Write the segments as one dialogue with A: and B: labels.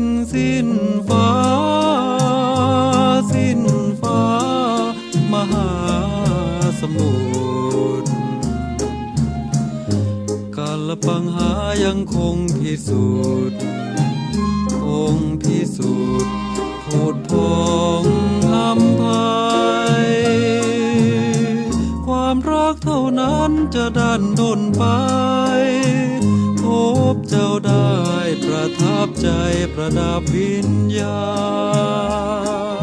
A: นสิ้นฟ้า สิ้นฟ้า มหาสมุทรกาลปังหายังคงพิสูจน์คงพิสูจน์โพดพองอำภัยความรักเท่านั้นจะดันดนไป บเจ้าได้ประทับใจประดับวิญญาณ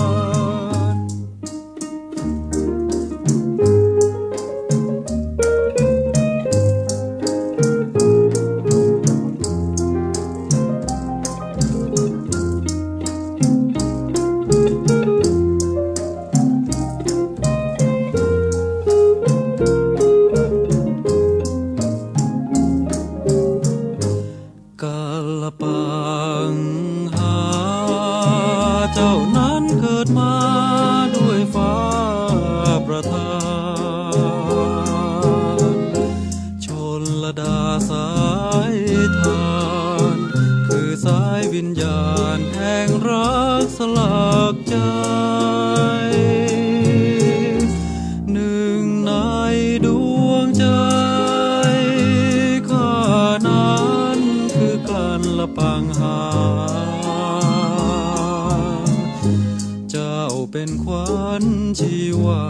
A: เจ้านั้นเกิดมาด้วยฟ้าประทาน ชนละดาสายทาน คือสายวิญญาณแห่งรักสลักใจหนึ่งในดวงใจข้านั้นคือกันละปังหา เป็นขวัญชีวา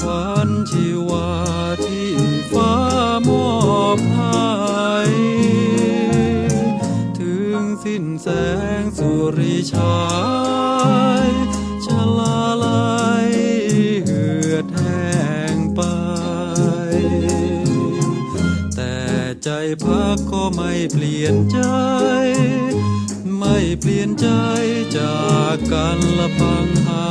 A: ขวัญชีวาที่ฟ้ามอบให้ถึงสิ้นแสงสุริชายชะลาลายเหือดแห้งไป แต่ใจพักก็ไม่เปลี่ยนใจ ไม่เปลี่ยนใจจากการละพังหา